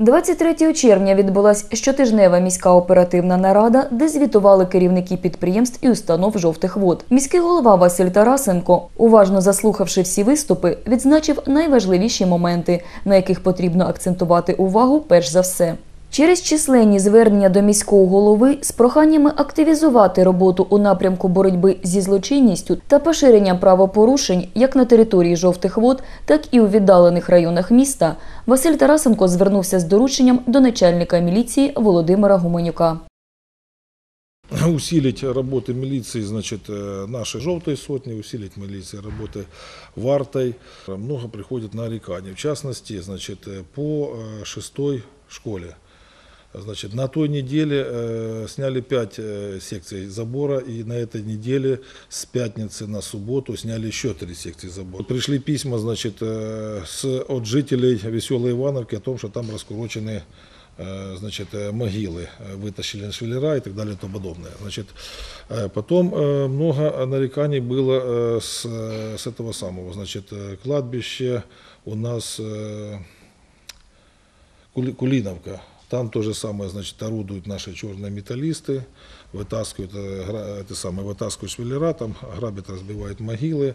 23 червня відбулась щотижнева міська оперативна нарада, де звітували керівники підприємств і установ жовтих вод. Міський голова Василь Тарасенко, уважно заслухавши всі виступи, відзначив найважливіші моменти, на яких потрібно акцентувати увагу перш за все. Через численні звернення до міського голови з проханнями активізувати роботу у напрямку боротьби зі злочинністю та поширенням правопорушень як на території жовтих вод, так і у віддалених районах міста, Василь Тарасенко звернувся з дорученням до начальника міліції Володимира Гуменюка. усилить работы милиции, значит, э, нашей желтой сотни, усилить милиции работы вартой. Много приходит нареканий. В частности, значит, э, по э, шестой школе. Значит, на той неделе э, сняли 5 э, секций забора, и на этой неделе с пятницы на субботу сняли еще 3 секции забора. Пришли письма, значит, э, с, от жителей Веселой Ивановки о том, что там раскурочены э, значит, э, могилы, э, вытащили швеллера и так далее и тому подобное. Значит, потом много нареканий было с, с этого самого, значит, кладбище у нас Кули- Кулиновка. Там то же самое, значит, орудуют наши черные металлисты, вытаскивают, э, это самое, вытаскивают швеллера, там грабят, разбивают могилы.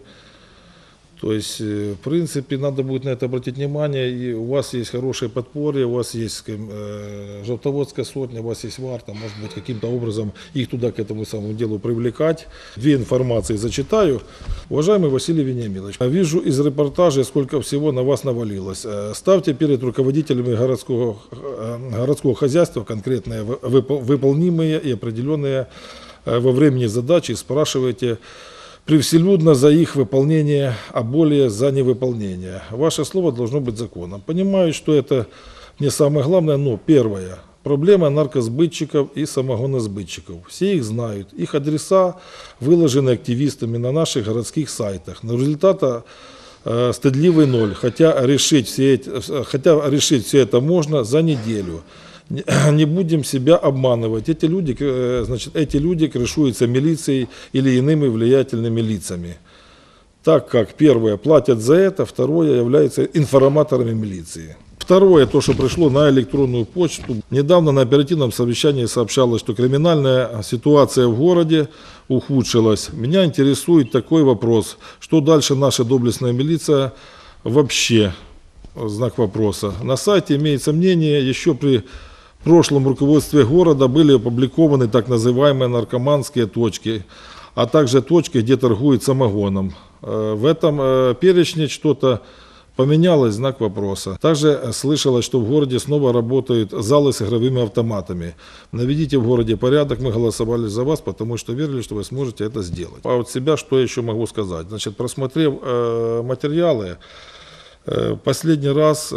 То есть, э, в принципе, надо будет на это обратить внимание. И у вас есть хорошее подпорье, у вас есть э, Желтоводская сотня, у вас есть Варта, может быть, каким-то образом их туда к этому самому делу привлекать. Две информации зачитаю. Уважаемый Василий Вениаминович, вижу из репортажей, сколько всего на вас навалилось. Э, Ставьте перед руководителями городского, э, городского хозяйства конкретные вы- выпол- выполнимые и определенные во времени задачи и спрашивайте, превселюдно за их выполнение, а более за невыполнение. Ваше слово должно быть законом. Понимаю, что это не самое главное, но первое. Проблема наркосбытчиков и самогоносбытчиков. Все их знают. Их адреса выложены активистами на наших городских сайтах. Но результата э, стыдливый ноль. Хотя решить, все эти, э, хотя решить все это можно за неделю. Не- будем себя обманывать. Эти люди, э, значит, эти люди крышуются милицией или иными влиятельными лицами. Так как, первое, платят за это, второе, являются информаторами милиции. Второе, то, что пришло на электронную почту. Недавно на оперативном совещании сообщалось, что криминальная ситуация в городе ухудшилась. Меня интересует такой вопрос, что дальше наша доблестная милиция вообще, знак вопроса. На сайте имеется мнение, еще при прошлом руководстве города были опубликованы так называемые наркоманские точки, а также точки, где торгуют самогоном. Э, В этом э, перечне что-то поменялось, знак вопроса. Также э, слышалось, что в городе снова работают залы с игровыми автоматами. Наведите в городе порядок, мы голосовали за вас, потому что верили, что вы сможете это сделать. А от себя что еще могу сказать? Значит, просмотрев материалы, Последний раз,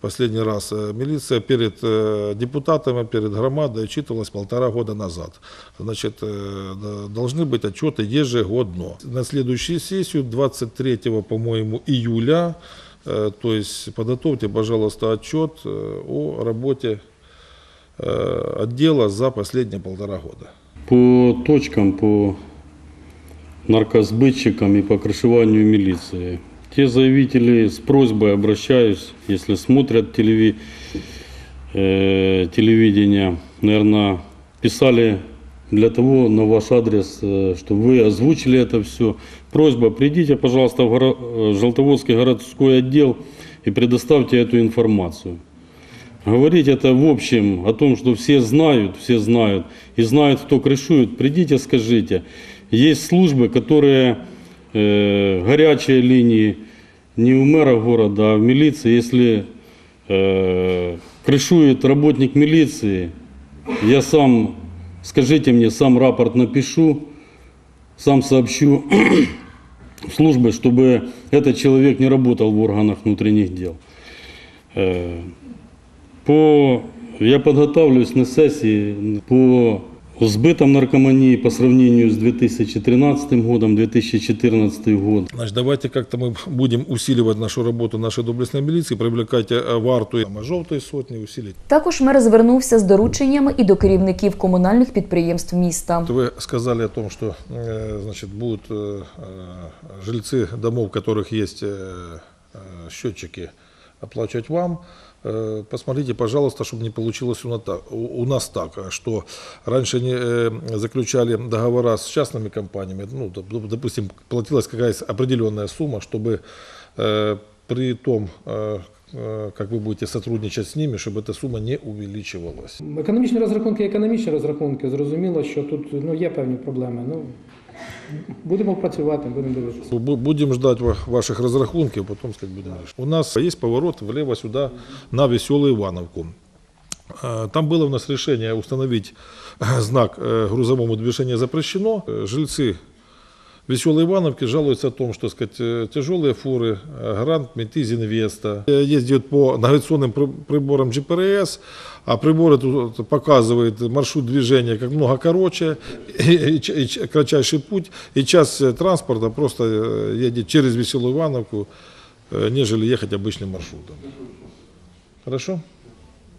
последний раз э, милиция перед э, депутатами, перед громадой отчитывалась полтора года назад. Значит, э, должны быть отчеты ежегодно. На следующую сессию, 23, по-моему, июля, то есть подготовьте, пожалуйста, отчет о работе отдела за последние полтора года. По точкам, по наркосбытчикам и по крышеванию милиции. Те заявители с просьбой обращаюсь, если смотрят телеви- э, телевидение, наверное, писали для того на ваш адрес, э, чтобы вы озвучили это все. Просьба, придите, пожалуйста, в горо- э, Желтоводский городской отдел и предоставьте эту информацию. Говорить это в общем, о том, что все знают, все знают, и знают, кто крышует, придите, скажите. Есть службы, которые, горячие линии, не у мэра города, а в милиции, если крышует работник милиции, я сам, скажите мне, сам рапорт напишу, сам сообщу службы, чтобы этот человек не работал в органах внутренних дел. По, я подготавливаюсь на сессии по сбытам наркомании по сравнению с 2013 годом, 2014 год. Значит, давайте как-то мы будем усиливать нашу работу нашей доблестной милиции, привлекать э, варту и желтой сотни, усилить. Також мер звернувся з дорученнями і до керівників комунальних підприємств міста. Вы сказали о том, что э, значит, будут э, э, жильцы домов, у которых есть э, э, счетчики, оплачивать вам. Э, Посмотрите, пожалуйста, чтобы не получилось у нас так, у- у нас так, а что раньше они э, заключали договора с частными компаниями, ну, доп- допустим, платилась какая-то определенная сумма, чтобы э, при том, э, э, как вы будете сотрудничать с ними, чтобы эта сумма не увеличивалась. Економічні розрахунки, економічні розрахунки. Зрозуміло, що тут ну, є певні проблеми. Ну, будемо працювати, будемо дивитися. Бу- Будем ждать ва- ваших разрахунков, потом сказать будем решать. У нас есть поворот влево сюда на Веселую Ивановку. Э, Там было у нас решение установить э, знак э, грузовому движению запрещено. Э, Жильцы Веселой Ивановки жалуются о том, что сказать, э, тяжелые фуры, э, Грант, Метиз, Инвеста э, ездят по навигационным при- приборам GPS, а приборы тут вот показывают маршрут движения как много короче, и, и ч- и ч- кратчайший путь, и час э, транспорта просто э, едет через Веселую Ивановку, э, нежели ехать обычным маршрутом. Хорошо?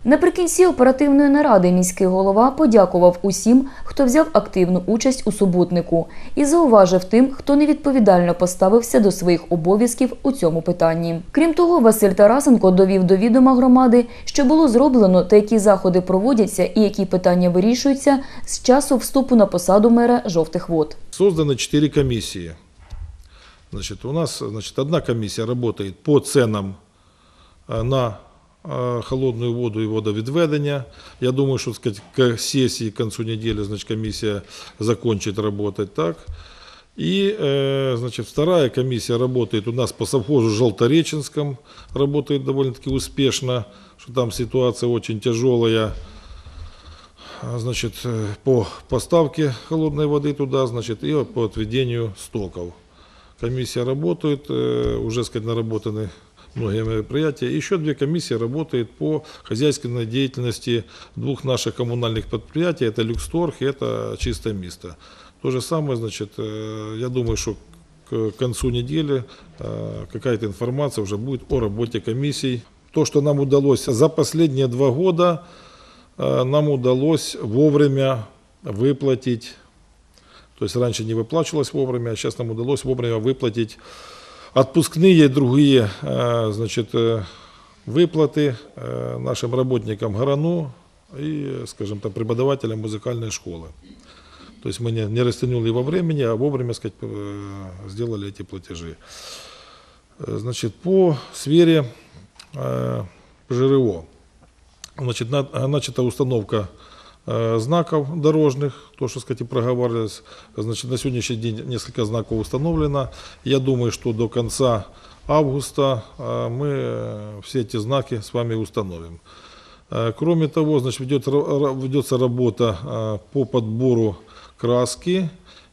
Наприкінці оперативної наради міський голова подякував усім, хто взяв активну участь у суботнику, і зауважив тим, хто невідповідально поставився до своїх обов'язків у цьому питанні. Крім того, Василь Тарасенко довів до відома громади, що було зроблено та які заходи проводяться і які питання вирішуються з часу вступу на посаду мера жовтих вод. Созданы четыре комиссии. Значит, у нас значит, одна комиссия работает по ценам э, на э, холодную воду и водовідведення. Я думаю, что сказать, к сессии, к концу недели, значит, комиссия закончит работать так. И, значит, вторая комиссия работает у нас по совхозу Желтореченском, работает довольно-таки успешно, что там ситуация очень тяжелая значит, по поставке холодной воды туда, значит, и по отведению стоков. Комиссия работает, уже, сказать, наработаны многие мероприятия. Еще две комиссии работают по хозяйственной деятельности двух наших коммунальных предприятий. Это Люксторг и это Чистое место. То же самое, значит, э, я думаю, что к концу недели э, какая-то информация уже будет о работе комиссий. То, что нам удалось за последние два года, э, нам удалось вовремя выплатить, то есть раньше не выплачивалось вовремя, а сейчас нам удалось вовремя выплатить отпускные и другие значит, выплаты нашим работникам ГРАНУ и, скажем так, преподавателям музыкальной школы. То есть мы не, не растянули во времени, а вовремя сказать, э, сделали эти платежи. Э, Значит, по сфере э, ЖРО. Значит, на- начата установка знаков дорожных, то, что, сказать, и проговаривалось. Значит, на сегодняшний день несколько знаков установлено. Я думаю, что до конца августа мы все эти знаки с вами установим. Кроме того, значит, ведет, ведется работа по подбору краски.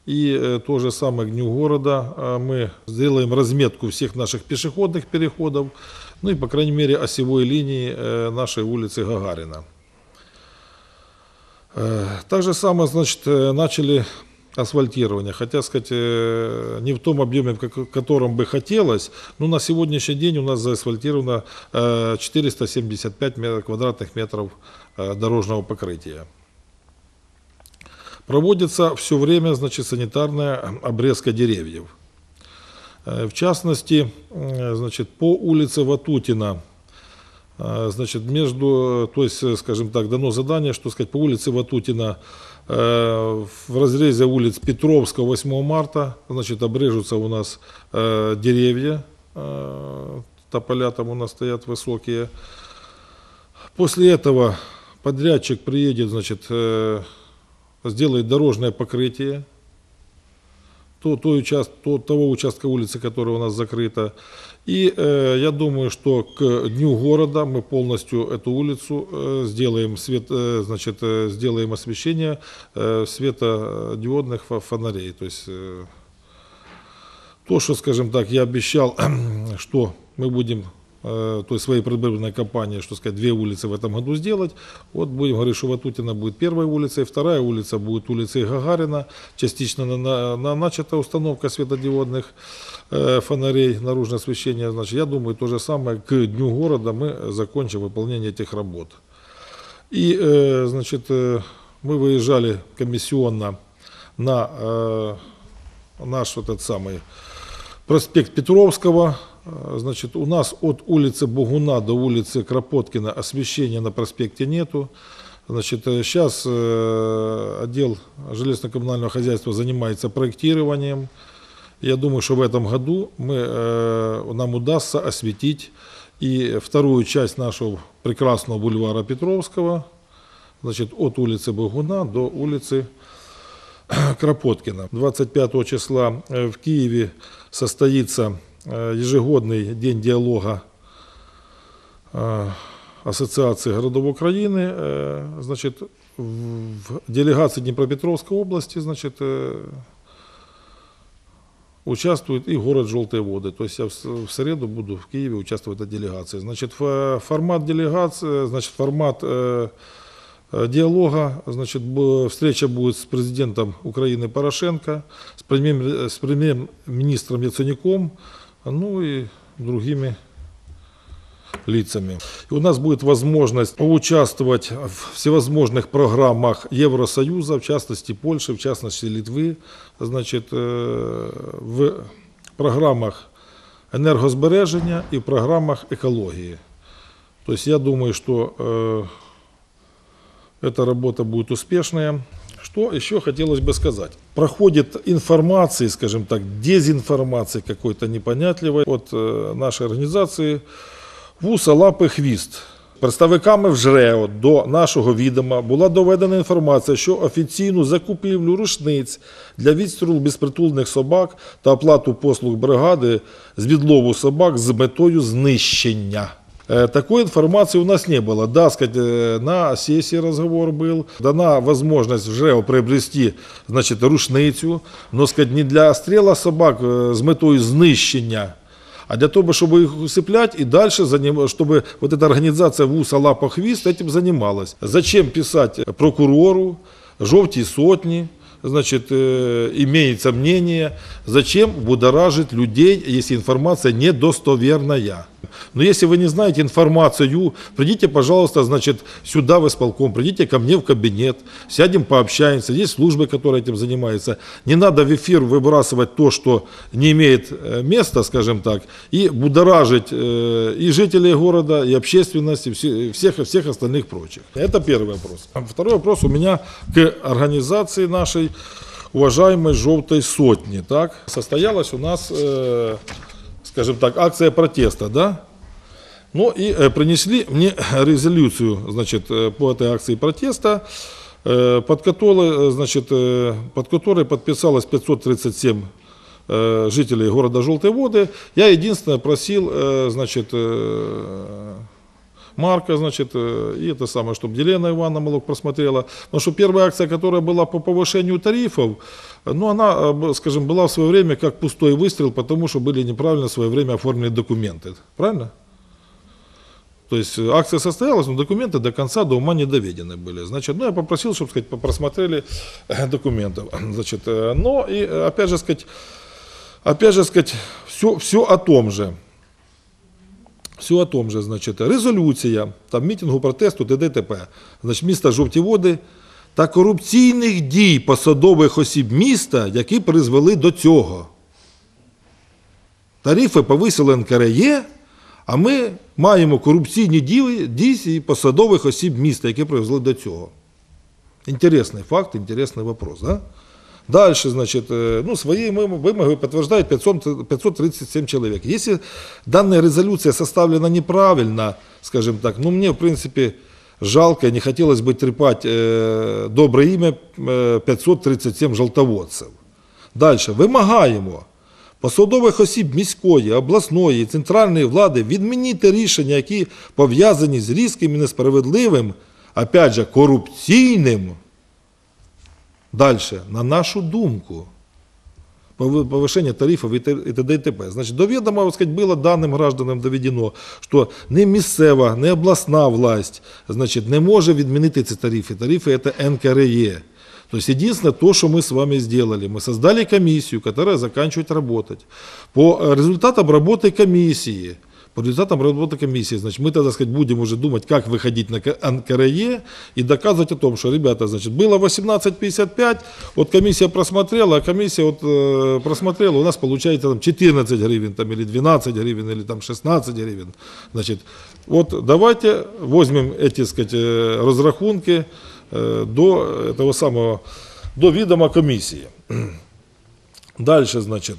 И то же самое к Дню города мы сделаем разметку всех наших пешеходных переходов, ну и, по крайней мере, осевой линии нашей улицы Гагарина. Э, Так же самое, значит, э, начали асфальтирование, хотя, сказать, э, не в том объеме, в котором бы хотелось, но на сегодняшний день у нас заасфальтировано э, 475 ме- квадратных метров дорожного покрытия. Проводится все время, значит, санитарная обрезка деревьев. В частности, значит, по улице Ватутина, значит, между, то есть, э, скажем так, дано задание, что сказать, по улице Ватутина э, в разрезе улиц Петровского 8 марта, значит, обрежутся у нас э, деревья, тополя там у нас стоят высокие. После этого подрядчик приедет, значит, сделает дорожное покрытие то, той участ, то- того участка улицы, который у нас закрыто. И э, я думаю, что к дню города мы полностью эту улицу э, сделаем свет, э, значит, э, сделаем освещение э, светодиодных фо- фонарей. То есть э, то, что, скажем так, я обещал, что мы будем то есть своей предвыборной кампании, что сказать, две улицы в этом году сделать. Вот будем говорить, что Ватутина будет первой улицей, вторая улица будет улицей Гагарина. Частично на, на- на- начата установка светодиодных э, фонарей, наружное освещение. Значит, я думаю, то же самое к Дню города мы закончим выполнение этих работ. И, э, значит, э, мы выезжали комиссионно на э, наш вот этот самый проспект Петровского, Э, Значит, у нас от улицы Богуна до улицы Кропоткина освещения на проспекте нету. Значит, сейчас отдел железно-коммунального хозяйства занимается проектированием. Я думаю, что в этом году мы, э, нам удастся осветить и вторую часть нашего прекрасного бульвара Петровского, значит, от улицы Богуна до улицы Кропоткина. 25 числа э, в Киеве состоится э, ежегодный день диалога э, Ассоциации городов Украины. Э, Значит, в делегации Днепропетровской области, значит, э, участвует и город Желтые воды. То есть я в с- в среду буду в Киеве участвовать в этой делегации. Значит, фо- формат делегации, значит, формат э, э, диалога, значит, б- встреча будет с президентом Украины Порошенко, с премьер- с премьер-министром Яценюком, ну и другими лицами. И у нас будет возможность поучаствовать в всевозможных программах Евросоюза, в частности Польши, в частности Литвы, значит, в программах энергосбережения и в программах экологии. То есть я думаю, что эта работа будет успешная. Что еще хотелось бы сказать? Проходит информации, скажем так, дезинформации какой-то непонятливой от э, нашей организации вуса, лапи, хвіст. Представниками ВЖРЕО до нашого відома була доведена інформація, що офіційну закупівлю рушниць для відстрілу безпритульних собак та оплату послуг бригади з відлову собак з метою знищення. Э, Такой информации у нас не было. Да, сказать, э, на сессии разговор был, дана возможность ЖЭО приобрести значит, рушницю, но сказать, не для стрела собак э, з метою знищення, а для того, чтобы их усыплять и дальше, заним- чтобы вот эта организация ВУСа «Лапа Хвист» этим занималась. Зачем писать прокурору, желтые сотни, значит, э, имеется мнение, зачем будоражить людей, если информация недостоверная. Но если вы не знаете информацию, придите, пожалуйста, значит, сюда в исполком, придите ко мне в кабинет, сядем, пообщаемся. Есть службы, которые этим занимаются. Не надо в эфир выбрасывать то, что не имеет э, места, скажем так, и будоражить э, и жителей города, и общественность, и все- всех, всех остальных прочих. Это первый вопрос. А Второй вопрос у меня к организации нашей уважаемой «Желтой сотни». Так? Состоялась у нас, э, скажем так, акция протеста, да? Ну и э, принесли мне резолюцию, значит, э, по этой акции протеста, э, под которой, э, значит, э, под которой подписалось 537 э, жителей города Желтые Воды. Я единственное просил, значит, Марка, значит, э, и это самое, чтобы Елена Ивановна Малок просмотрела. Потому что первая акция, которая была по повышению тарифов, ну, она, скажем, была в свое время как пустой выстрел, потому что были неправильно в свое время оформлены документы. Правильно? То есть э, акция состоялась, но документы до конца, до ума не доведены были. Значит, ну, я попросил, чтобы, сказать, просмотрели э, документы. Значит, но, и, опять же, сказать, опять же, сказать, все, все о том же. Все о том же, значить, резолюція там мітингу протесту ТДТП, значить, міста Жовті Води та корупційних дій посадових осіб міста, які призвели до цього. Тарифи повисили НКРЄ, а ми маємо корупційні дії, посадових осіб міста, які привезли до цього. Интересный факт, интересный вопрос. Да? Дальше, значит, э, ну, свои мы- вымоги подтверждает 500, 537 человек. Если данная резолюция составлена неправильно, скажем так, ну, мне, в принципе, жалко, не хотелось бы трепать э, доброе имя э, 537 желтоводцев. Дальше, вимагаємо посадових осіб міської, обласної і центральної влади відмінити рішення, які пов'язані з різким і несправедливим, опять же, корупційним. Дальше, на нашу думку, пови- повышение тарифов и т- и т.д. и т.п. Значит, до ведома, вот сказать, было данным гражданам доведено, що не місцева, не обласна власть, значит, не може відмінити ці тарифи. Тарифи это НКРЕ. То есть единственное то, что мы с вами сделали, мы создали комиссию, которая заканчивает работать. По э, результатам работы комиссии По результатам работы комиссии, значит, мы тогда сказать, будем уже думать, как выходить на НКРЕ и доказывать о том, что, ребята, значит, было 18.55, вот комиссия просмотрела, а комиссия вот э, просмотрела, у нас получается там 14 гривен, там, или 12 гривен, или там 16 гривен. Значит, вот давайте возьмем эти, сказать, э, разрахунки э, до этого самого, до видома комиссии. Дальше, значит,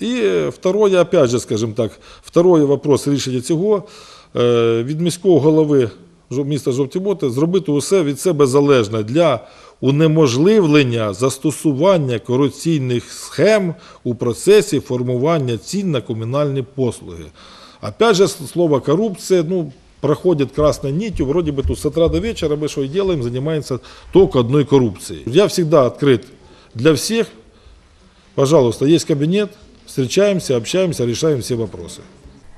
е, і второе, опять же, скажімо так, второй вопрос рішення цього е, від міського голови Жо- міста Жовтіботи зробити усе від себе залежне для унеможливлення застосування корупційних схем у процесі формування цін на комунальні послуги. Опять же, слово коррупция, ну, проходит красной нитью, вроде бы тут с утра до вечера мы что и делаем, занимаемся только одной коррупцией. Я всегда открыт для всех, Пожалуйста, є кабінет, зустрічаємося, общаємося, рішаємо всі питання.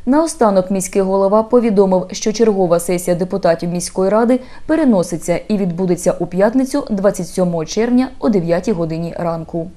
Наостанок міський голова повідомив, що чергова сесія депутатів міської ради переноситься і відбудеться у п'ятницю 27 червня о 9 годині ранку.